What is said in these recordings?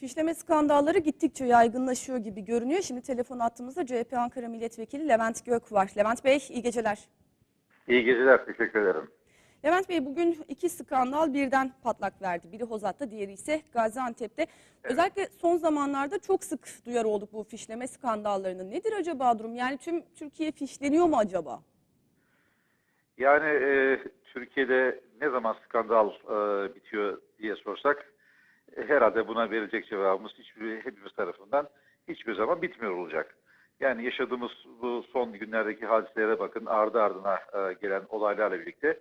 Fişleme skandalları gittikçe yaygınlaşıyor gibi görünüyor. Şimdi telefon attığımızda CHP Ankara Milletvekili Levent Gök var. Levent Bey iyi geceler. İyi geceler, teşekkür ederim. Levent Bey bugün iki skandal birden patlak verdi. Biri Hozat'ta, diğeri ise Gaziantep'te. Özellikle son zamanlarda çok sık duyar olduk bu fişleme skandallarını. Nedir acaba durum? Yani tüm Türkiye fişleniyor mu acaba? Yani e, Türkiye'de ne zaman skandal e, bitiyor diye sorsak herhalde buna verecek cevabımız hiçbir hepimiz tarafından hiçbir zaman bitmiyor olacak. Yani yaşadığımız bu son günlerdeki hadiselere bakın ardı ardına e, gelen olaylarla birlikte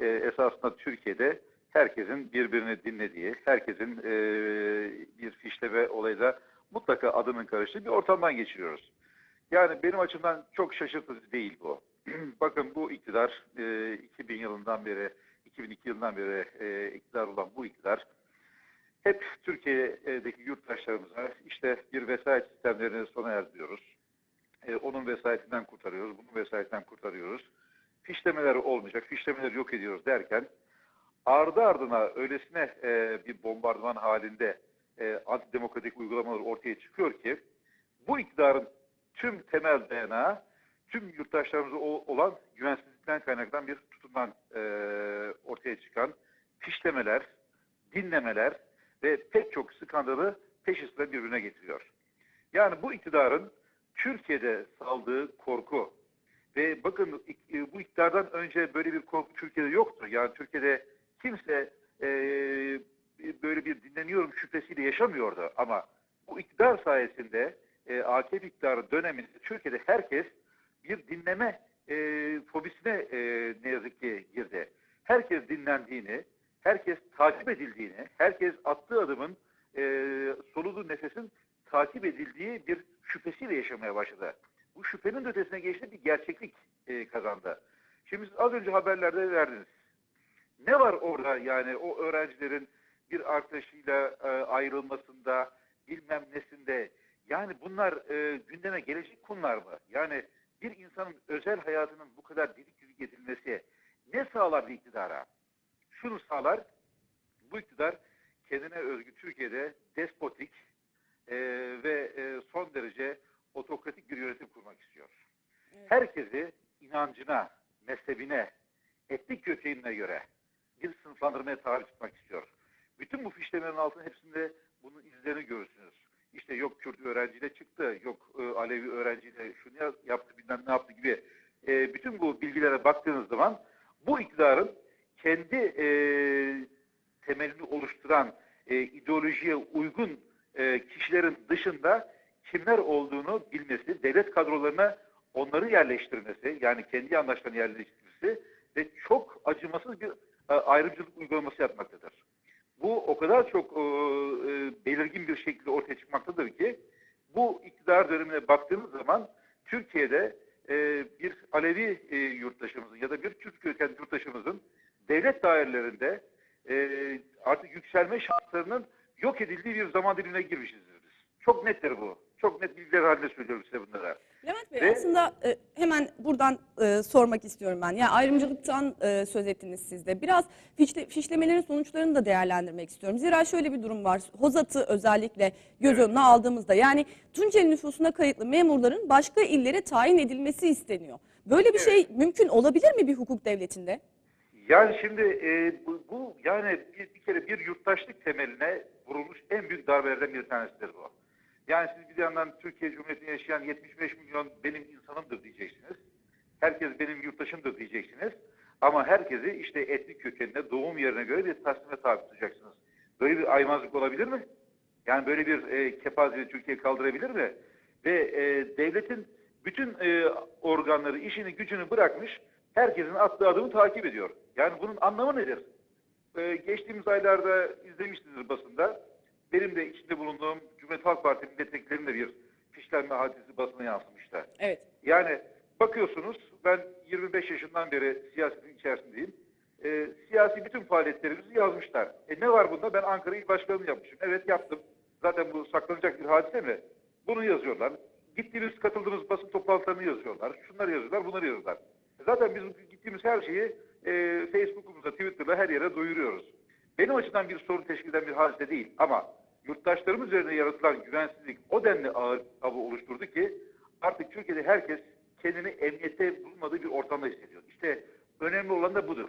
e, esasında Türkiye'de herkesin birbirini dinlediği, herkesin e, bir fişleme olayla mutlaka adının karıştığı bir ortamdan geçiriyoruz. Yani benim açımdan çok şaşırtıcı değil bu. Bakın bu iktidar e, 2000 yılından beri, 2002 yılından beri e, iktidar olan bu iktidar hep Türkiye'deki yurttaşlarımıza işte bir vesayet sistemlerini sona erdiriyoruz. E, onun vesayetinden kurtarıyoruz, bunun vesayetinden kurtarıyoruz. Fişlemeler olmayacak, fişlemeleri yok ediyoruz derken ardı ardına öylesine e, bir bombardıman halinde e, antidemokratik uygulamalar ortaya çıkıyor ki bu iktidarın tüm temel dayanağı tüm yurttaşlarımıza olan güvensizlikten kaynaklanan bir tutumdan e, ortaya çıkan fişlemeler, dinlemeler ve pek çok skandalı peş sıra birbirine getiriyor. Yani bu iktidarın Türkiye'de saldığı korku ve bakın e, bu iktidardan önce böyle bir korku Türkiye'de yoktu. Yani Türkiye'de kimse e, böyle bir dinleniyorum şüphesiyle yaşamıyordu. Ama bu iktidar sayesinde e, AKP iktidarı döneminde Türkiye'de herkes bir dinleme e, fobisine e, ne yazık ki girdi. Herkes dinlendiğini, herkes takip edildiğini, herkes attığı adımın e, soluduğu nefesin takip edildiği bir şüphesiyle yaşamaya başladı. Bu şüphenin ötesine geçti bir gerçeklik e, kazandı. Şimdi siz az önce haberlerde verdiniz. Ne var orada yani o öğrencilerin bir arkadaşıyla e, ayrılmasında, bilmem nesinde. Yani bunlar e, gündeme gelecek konular mı? Yani bir insanın özel hayatının bu kadar didik didik edilmesi ne sağlar bir iktidara? Şunu sağlar, bu iktidar kendine özgü Türkiye'de despotik e, ve e, son derece otokratik bir yönetim kurmak istiyor. Herkesi inancına, mezhebine, etnik kökenine göre bir sınıflandırmaya tabi tutmak istiyor. Bütün bu fişlemelerin altında hepsinde bunun izlerini görürsünüz. İşte yok Kürt öğrenciyle çıktı, yok e, Alevi öğrenciyle şunu ya- yaptı bilmem ne yaptı gibi. E, bütün bu bilgilere baktığınız zaman bu iktidarın kendi e, temelini oluşturan e, ideolojiye uygun e, kişilerin dışında kimler olduğunu bilmesi, devlet kadrolarına onları yerleştirmesi, yani kendi yandaşlarını yerleştirmesi ve çok acımasız bir e, ayrımcılık uygulaması yapmaktadır. Bu o kadar çok e, e, belirgin bir şekilde ortaya çıkmaktadır ki bu iktidar dönemine baktığımız zaman Türkiye'de e, bir Alevi e, yurttaşımızın ya da bir Türk kökenli yurttaşımızın devlet dairelerinde e, artık yükselme şanslarının yok edildiği bir zaman dilimine girmişizdir biz. Çok nettir bu. Çok net bilgiler halinde söylüyorum size bunlara. Levent Bey Ve- aslında e, hemen buradan e, sormak istiyorum ben. Yani ayrımcılıktan e, söz ettiniz siz de. Biraz fişle, fişlemelerin sonuçlarını da değerlendirmek istiyorum. Zira şöyle bir durum var. Hozat'ı özellikle göz önüne aldığımızda yani Tunceli nüfusuna kayıtlı memurların başka illere tayin edilmesi isteniyor. Böyle bir şey mümkün olabilir mi bir hukuk devletinde? Yani şimdi e, bu, bu yani bir, bir kere bir yurttaşlık temeline vurulmuş en büyük darbelerden bir tanesidir bu. Yani siz bir yandan Türkiye Cumhuriyeti'nde yaşayan 75 milyon benim insanımdır diyeceksiniz. Herkes benim yurttaşımdır diyeceksiniz. Ama herkesi işte etnik kökenine, doğum yerine göre bir tasnime tabi tutacaksınız. Böyle bir aymazlık olabilir mi? Yani böyle bir e, kepazeyi Türkiye kaldırabilir mi? Ve e, devletin bütün e, organları işini gücünü bırakmış, herkesin attığı adımı takip ediyor. Yani bunun anlamı nedir? E, geçtiğimiz aylarda izlemişsiniz basında. Benim de içinde bulunduğum Cumhuriyet Halk Partisi milletvekillerinin de bir fişlenme hadisi basına yansımıştı. Evet. Yani bakıyorsunuz ben 25 yaşından beri siyasetin içerisindeyim. Ee, siyasi bütün faaliyetlerimizi yazmışlar. E ne var bunda? Ben Ankara İl Başkanlığı yapmışım. Evet yaptım. Zaten bu saklanacak bir hadise mi? Bunu yazıyorlar. Gittiğimiz, katıldığımız basın toplantılarını yazıyorlar. Şunları yazıyorlar, bunları yazıyorlar. Zaten biz gittiğimiz her şeyi e, Facebook'umuza, Twitter'la her yere duyuruyoruz. Benim açımdan bir sorun teşkil eden bir hadise değil. Ama yurttaşlarımız üzerine yaratılan güvensizlik o denli ağır tabu oluşturdu ki artık Türkiye'de herkes kendini emniyette bulunmadığı bir ortamda hissediyor. İşte önemli olan da budur.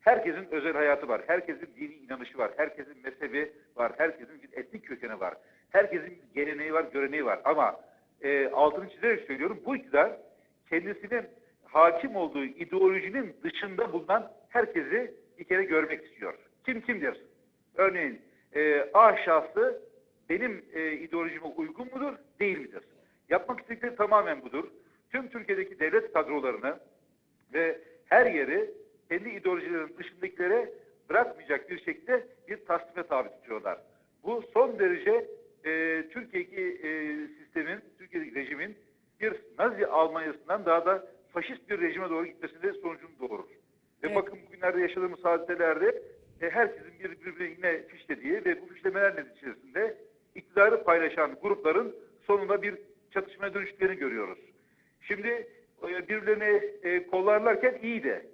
Herkesin özel hayatı var, herkesin dini inanışı var, herkesin mezhebi var, herkesin bir etnik kökeni var, herkesin bir geleneği var, göreneği var. Ama e, altını çizerek söylüyorum, bu iktidar kendisinin hakim olduğu ideolojinin dışında bulunan herkesi bir kere görmek istiyor. Kim kimdir? Örneğin e, A şahsı benim e, ideolojime uygun mudur, değil midir? Yapmak istedikleri tamamen budur. Tüm Türkiye'deki devlet kadrolarını ve her yeri kendi ideolojilerinin dışındakilere bırakmayacak bir şekilde bir tasnime tabi tutuyorlar. Bu son derece e, Türkiye'deki e, sistemin, Türkiye'deki rejimin bir Nazi Almanya'sından daha da faşist bir rejime doğru gitmesinde sonucunu doğurur. Ve Evet. bakın bugünlerde yaşadığımız hadiselerde e, herkesin bir birbirine fişlediği ve bu fişlemeler neticesinde iktidarı paylaşan grupların sonunda bir çatışmaya dönüştüklerini görüyoruz. Şimdi e, birbirlerini e, kollarlarken iyi de,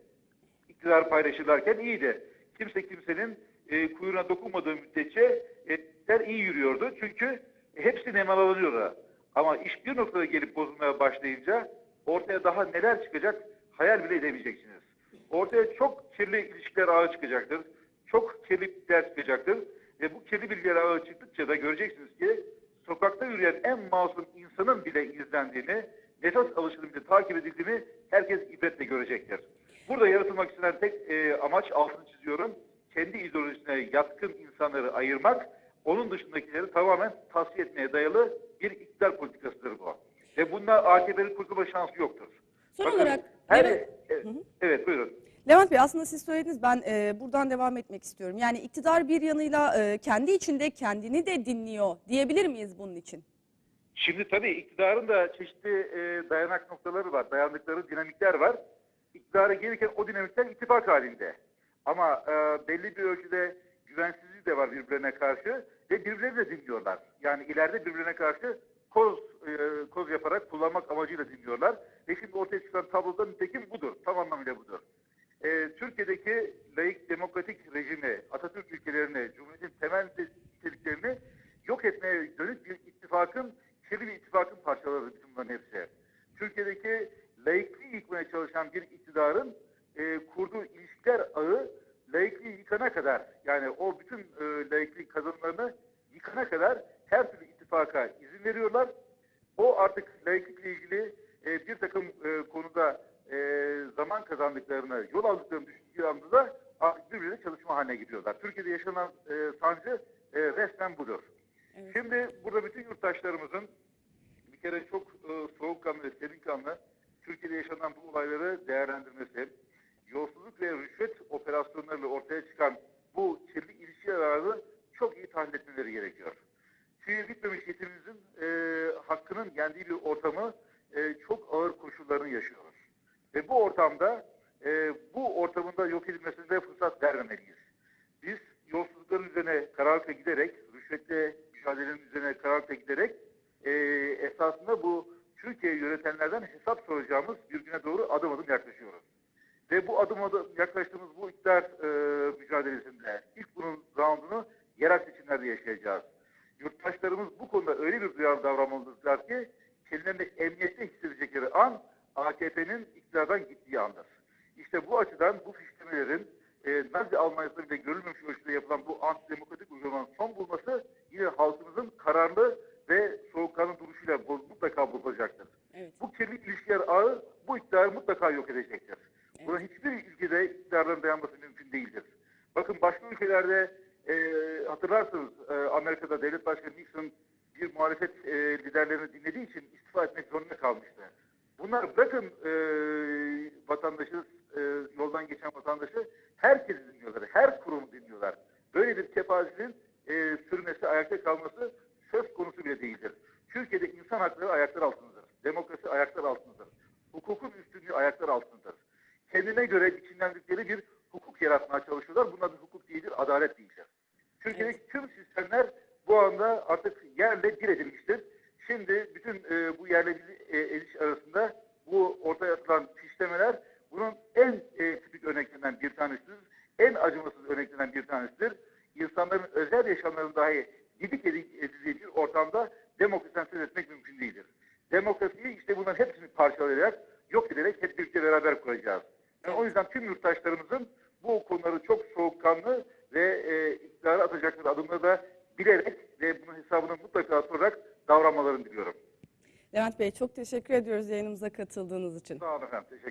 iktidar paylaşırlarken iyi de, kimse kimsenin e, kuyruğuna dokunmadığı müddetçe e, işler iyi yürüyordu. Çünkü hepsi nemalanıyordu. Ama iş bir noktada gelip bozulmaya başlayınca ortaya daha neler çıkacak hayal bile edemeyeceksiniz. Ortaya çok kirli ilişkiler ağı çıkacaktır. Çok kirli bilgiler çıkacaktır. Ve bu kirli bilgiler ağı çıktıkça da göreceksiniz ki sokakta yürüyen en masum insanın bile izlendiğini, nefes alışının bile takip edildiğini herkes ibretle görecektir. Burada yaratılmak istenen tek e, amaç altını çiziyorum. Kendi ideolojisine yatkın insanları ayırmak, onun dışındakileri tamamen tasfiye etmeye dayalı bir iktidar politikasıdır bu. Ve bunda AKP'nin kurtulma şansı yoktur. Son Bakın, olarak her- evet, evet buyurun. Levent Bey aslında siz söylediniz ben e, buradan devam etmek istiyorum. Yani iktidar bir yanıyla e, kendi içinde kendini de dinliyor diyebilir miyiz bunun için? Şimdi tabii iktidarın da çeşitli e, dayanak noktaları var, dayandıkları dinamikler var. İktidara gelirken o dinamikler ittifak halinde. Ama e, belli bir ölçüde güvensizliği de var birbirlerine karşı ve birbirlerini de dinliyorlar. Yani ileride birbirlerine karşı koz e, koz yaparak kullanmak amacıyla dinliyorlar. Ve şimdi ortaya çıkan tabloda nitekim budur, tam anlamıyla budur. E, Türkiye'deki laik demokratik rejimi, Atatürk ülkelerini, Cumhuriyet'in temel niteliklerini yok etmeye dönük bir ittifakın, kirli bir ittifakın parçaları bütün bunların hepsi. Türkiye'deki laikliği yıkmaya çalışan bir iktidarın e, kurduğu ilişkiler ağı laikliği yıkana kadar yani o bütün e, laiklik kazanımlarını yıkana kadar her türlü ittifaka izin veriyorlar. O artık laiklikle ilgili e, bir takım e, konuda e, zaman kazandıklarını, yol aldıklarını düşündüğü anda da artık birbirine çalışma haline gidiyorlar. Türkiye'de yaşanan e, sancı e, resmen budur. Evet. Şimdi burada bütün yurttaşlarımızın bir kere çok e, soğukkanlı ve serinkanlı Türkiye'de yaşanan bu olayları değerlendirmesi, yolsuzluk ve rüşvet operasyonlarıyla ortaya çıkan bu kirli ilişki ararı çok iyi tahlil etmeleri gerekiyor. Tüyü bitmemiş yetiminizin e, hakkının yendiği bir ortamı e, çok ağır koşullarını yaşıyoruz. Ve bu ortamda e, bu ortamında yok edilmesine fırsat vermemeliyiz. Biz yolsuzlukların üzerine kararlılıkla giderek, rüşvetle mücadelenin üzerine kararlılıkla giderek e, esasında bu Türkiye'yi yönetenlerden hesap soracağımız bir güne doğru adım adım yaklaşıyoruz. Ve bu adım adım yaklaştığımız bu iktidar e, mücadelesinde ilk bunun roundunu yerel seçimlerde yaşayacağız. Yurttaşlarımız bu konuda öyle bir duyarlı davranmalıdırlar ki kendilerini emniyette hissedecekleri an AKP'nin iktidardan gittiği andır. İşte bu açıdan bu fişlemelerin e, Nazi Almanya'sında bile görülmemiş ölçüde yapılan bu antidemokratik uygulamanın son bulması yine halkımızın kararlı ve soğukkanlı duruşuyla boz, mutlaka bozulacaktır. Evet. Bu kirli ilişkiler ağı bu iktidarı mutlaka yok edecektir. Buna hiçbir ülkede iktidarların dayanması mümkün değildir. Bakın başka ülkelerde e, hatırlarsınız e, Amerika'da devlet başkanı Nixon bir muhalefet e, liderlerini dinlediği için istifa etmek zorunda kalmıştı. Bunlar bırakın e, vatandaşı, e, yoldan geçen vatandaşı herkesi dinliyorlar, her kurumu dinliyorlar. Böyle bir kefazinin e, sürmesi, ayakta kalması söz konusu bile değildir. Türkiye'de insan hakları ayaklar altındadır. Demokrasi ayaklar altındadır. Hukukun üstünlüğü ayaklar altındadır. Kendine göre biçimlendikleri bir hukuk yaratmaya çalışıyorlar. Bunlar bir hukuk değildir, adalet değildir. Bu anda artık yerle bir edilmiştir. Şimdi bütün e, bu yerle bir e, ediş arasında bu ortaya atılan fişlemeler bunun en e, tipik örneklerinden bir tanesidir. En acımasız örneklerinden bir tanesidir. İnsanların özel yaşamlarını dahi didik edildiği bir ortamda demokrasiden söz etmek mümkün değildir. Demokrasiyi işte bunların hepsini parçalayarak, yok ederek hep birlikte beraber kuracağız. Yani o yüzden tüm yurttaşlarımızın bu konuları çok soğukkanlı ve e, iktidara atacakları adımları da bilerek ve bunun hesabını mutlaka sorarak davranmalarını diliyorum. Levent Bey çok teşekkür ediyoruz yayınımıza katıldığınız için. Sağ olun efendim. Teşekkür.